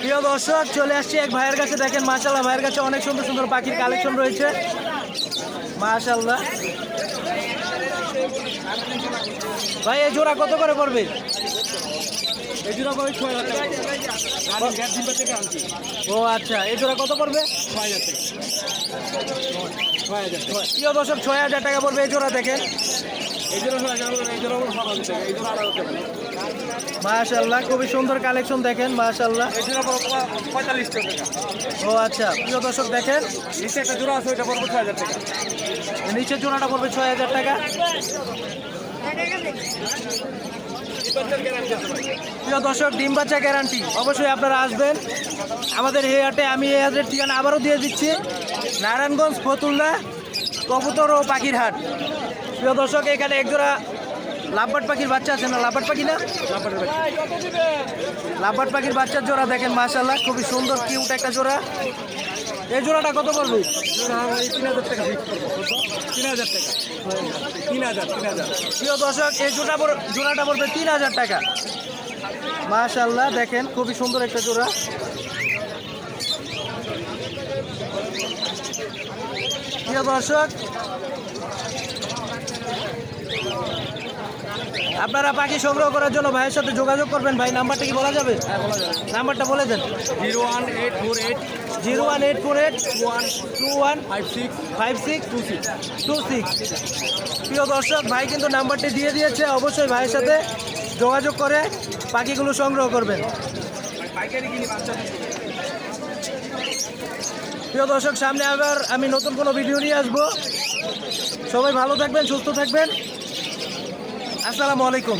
প্রিয় দর্শক চলে আসছি এক ভাইয়ের কাছে। দেখেন মাশাল্লাহ ভাইয়ের কাছে অনেক সুন্দর সুন্দর পাখির কালেকশন রয়েছে। মাশাল্লাহ ভাই এই জোড়া কত করে পড়বে? এই জোড়া করে ছয় হাজার টাকা। ও আচ্ছা এই জোড়া কত পড়বে? ছয় হাজার টাকা। ছয় হাজার টাকা। প্রিয় দর্শক ছয় হাজার টাকা পড়বে এই জোড়া দেখেন। মাশাল্লাহ খুবই সুন্দর কালেকশন দেখেন মাশাল্লাহ পঁয়তাল্লিশ টাকা ও আচ্ছা প্রিয় দর্শক দেখেন নিচে একটা জোড়া আছে ওইটা পড়ব ছয় হাজার টাকা নিচের জোড়াটা পড়বে ছয় হাজার টাকা। প্রিয় দর্শক, ডিম বাচ্চা গ্যারান্টি অবশ্যই আপনারা আসবেন। আমাদের হাটে আমি এই হাটের ঠিকানা আবারও দিয়ে দিচ্ছি, নারায়ণগঞ্জ, ফতুল্লা, কবুতর ও পাখির হাট। প্রিয় দর্শক, এখানে একজোড়া লাভবাট পাখির বাচ্চা আছে না? লাভবাট পাখি না? লাভবাট পাখির বাচ্চার জোড়া দেখেন মাশাল্লাহ খুবই সুন্দর কিউট একটা জোড়া। এই জোড়াটা কত পড়বে? তিন হাজার টাকা তিন হাজার টাকা তিন হাজার তিন হাজার প্রিয় দর্শক, এই জোড়া জোড়াটা পড়বে তিন হাজার টাকা। মাশাল্লাহ দেখেন, খুবই সুন্দর একটা জোড়া। প্রিয় দর্শক আপনারা পাখি সংগ্রহ করার জন্য ভাইয়ের সাথে যোগাযোগ করবেন। ভাই নাম্বারটা কি বলা যাবে? হ্যাঁ বলা যাবে। নাম্বারটা বলে দেন। Zero one eight four eight zero one eight four eight one two one five six five six two six. Two six. প্রিয় দর্শক ভাই কিন্তু নাম্বারটি দিয়ে দিয়েছে। অবশ্যই ভাইয়ের সাথে যোগাযোগ করে পাখিগুলো সংগ্রহ করবেন। পাইকারি কিনি বাচ্চা প্রিয় দর্শক, সামনে আবার আমি নতুন কোনো ভিডিও নিয়ে আসব। সবাই ভালো থাকবেন, সুস্থ থাকবেন। আসসালামু আলাইকুম।